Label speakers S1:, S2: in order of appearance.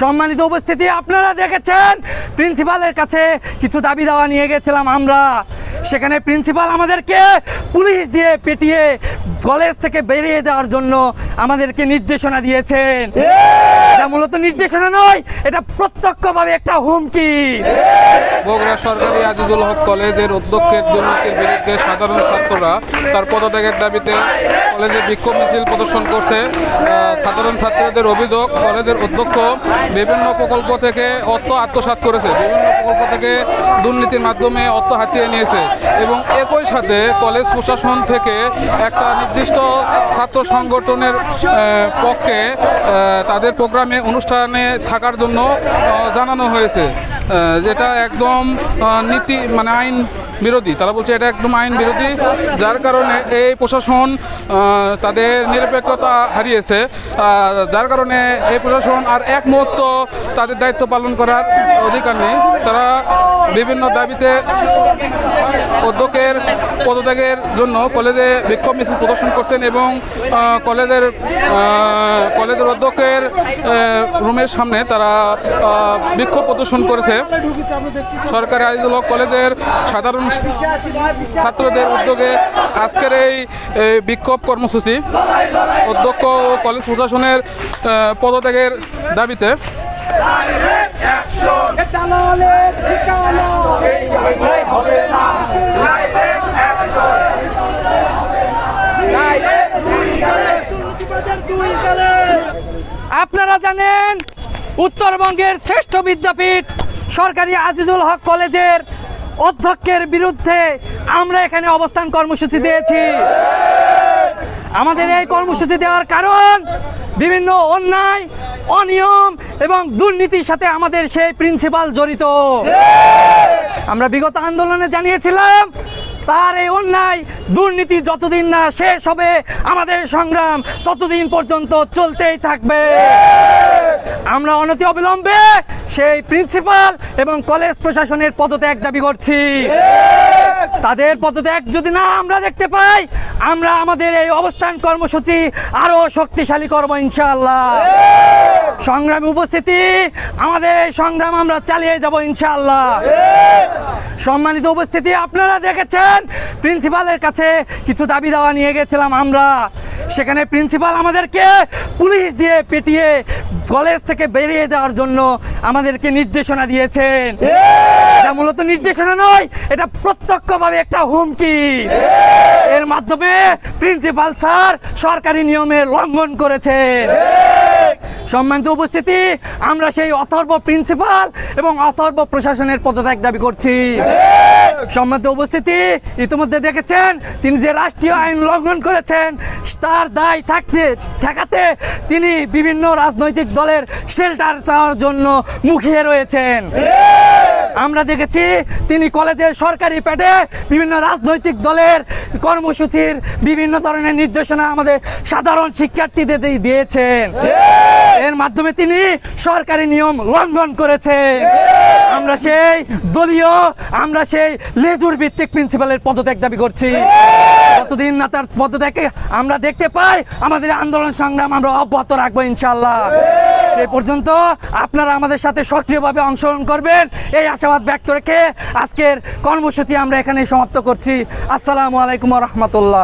S1: সম্মানিত উপস্থিতি আপনারা দেখেছেন? প্রিন্সিপালের কাছে কিছু দাবি দাওয়া নিয়ে গেছিলাম আমরা। সেখানে প্রিন্সিপাল আমাদেরকে পুলিশ দিয়ে পেটিয়ে কলেজ থেকে বেরিয়ে দেওয়ার জন্য আমাদেরকে নির্দেশনা দিয়েছেন। নির্দেশনা নয়, এটা প্রত্যক্ষভাবে একটা হুমকি।
S2: বগুড়া সরকারি আজিজুল হক কলেজের অধ্যক্ষের দুর্নীতির বিরুদ্ধে সাধারণ ছাত্ররা তার পদত্যাগের দাবিতে কলেজে বিক্ষোভ মিছিল প্রদর্শন করছে। সাধারণ ছাত্রদের অভিযোগ, কলেজের অধ্যক্ষ বিভিন্ন প্রকল্প থেকে অর্থ আত্মসাৎ করেছে। বিভিন্ন প্রকল্প থেকে দুর্নীতির মাধ্যমে অর্থ হাতিয়ে নিয়েছে এবং একই সাথে কলেজ প্রশাসন থেকে একটা নির্দিষ্ট ছাত্র সংগঠনের পক্ষে তাদের প্রোগ্রামে অনুষ্ঠানে থাকার জন্য জানানো হয়েছে যেটা একদম নীতি মানে আইন বিরোধী। তারা বলছে এটা একদম আইন বিরোধী, যার কারণে এই প্রশাসন তাদের নিরপেক্ষতা হারিয়েছে। যার কারণে এই প্রশাসন আর এক মুহূর্ত তাদের দায়িত্ব পালন করার অধিকার নেই। তারা বিভিন্ন দাবিতে অধ্যক্ষের পদত্যাগের জন্য কলেজে বিক্ষোভ মিছিল প্রদর্শন করতেন এবং কলেজের কলেজের অধ্যক্ষের রুমের সামনে তারা বিক্ষোভ প্রদর্শন করেছে সরকারি আজিজুল হক কলেজের সাধারণ ছাত্রদের উদ্যোগে আজকের এই এই বিক্ষোভ কর্মসূচি অধ্যক্ষ ও কলেজ প্রশাসনের পদত্যাগের দাবিতে
S3: দালালের ঠিকানা হবে না
S1: আপনারা জানেন, উত্তরবঙ্গের শ্রেষ্ঠ বিদ্যাপীঠ সরকারি আজিজুল হক কলেজের অধ্যক্ষের বিরুদ্ধে আমরা এখানে অবস্থান কর্মসূচি দিয়েছি। আমাদের এই কর্মসূচি দেওয়ার কারণ বিভিন্ন অন্যায়, অনিয়ম এবং দুর্নীতির সাথে আমাদের সেই প্রিন্সিপাল জড়িত। আমরা বিগত আন্দোলনে জানিয়েছিলাম তার এই অন্যায় দুর্নীতি যতদিন না শেষ হবে, আমাদের সংগ্রাম ততদিন পর্যন্ত চলতেই থাকবে। আমরা অনতি অবিলম্বে সেই প্রিন্সিপাল এবং কলেজ প্রশাসনের পদত্যাগ দাবি করছি। তাদের পদত্যাগ যদি না আমরা দেখতে পাই, আমরা আমাদের এই অবস্থান কর্মসূচি আরও শক্তিশালী করব ইনশাআল্লাহ। সংগ্রামী উপস্থিতি, আমাদের সংগ্রাম আমরা চালিয়ে যাব ইনশাআল্লাহ। সম্মানিত উপস্থিতি, আপনারা দেখেছেন, প্রিন্সিপালের কাছে কিছু দাবি দাওয়া নিয়ে গেছিলাম আমরা। সেখানে প্রিন্সিপাল আমাদেরকে পুলিশ দিয়ে পেটিয়ে কলেজ থেকে বেরিয়ে দেওয়ার জন্য আমাদেরকে নির্দেশনা দিয়েছেন। এটা মূলত নির্দেশনা নয়, এটা প্রত্যক্ষভাবে একটা হুমকি। এর মাধ্যমে প্রিন্সিপাল স্যার সরকারি নিয়মে লঙ্ঘন করেছেন। সম্মানিত উপস্থিতি, আমরা সেই অথর্ব প্রিন্সিপাল এবং অথর্ব প্রশাসনের পদত্যাগ দাবি করছি। সম্মানিত উপস্থিতি, ইতিমধ্যে দেখেছেন, তিনি যে রাষ্ট্রীয় আইন লঙ্ঘন করেছেন, তার দায় থাকতে, ঠেকাতে তিনি বিভিন্ন রাজনৈতিক দলের শেল্টার চাওয়ার জন্য মুখিয়ে রয়েছেন। আমরা দেখেছি, তিনি কলেজের সরকারি প্যাডে বিভিন্ন রাজনৈতিক দলের কর্মসূচির বিভিন্ন ধরনের নির্দেশনা আমাদের সাধারণ শিক্ষার্থীদের দিয়ে- দিয়েছেন। এর মাধ্যমে তিনি সরকারি নিয়ম লঙ্ঘন করেছেন আমরা সেই দলীয়, আমরা সেই লেজুর ভিত্তিক প্রিন্সিপালের পদত্যাগ দাবি করছি। যতদিন না তার পদত্যাগে আমরা দেখতে পাই, আমাদের আন্দোলন সংগ্রাম আমরা অব্যাহত রাখব ইনশাল্লাহ সে পর্যন্ত আপনারা আমাদের সাথে সক্রিয়ভাবে অংশগ্রহণ করবেন। এই আশাবাদ ব্যক্ত রেখে আজকের কর্মসূচি আমরা এখানে সমাপ্ত করছি। আসসালামু আলাইকুম রহমতুল্লাহ।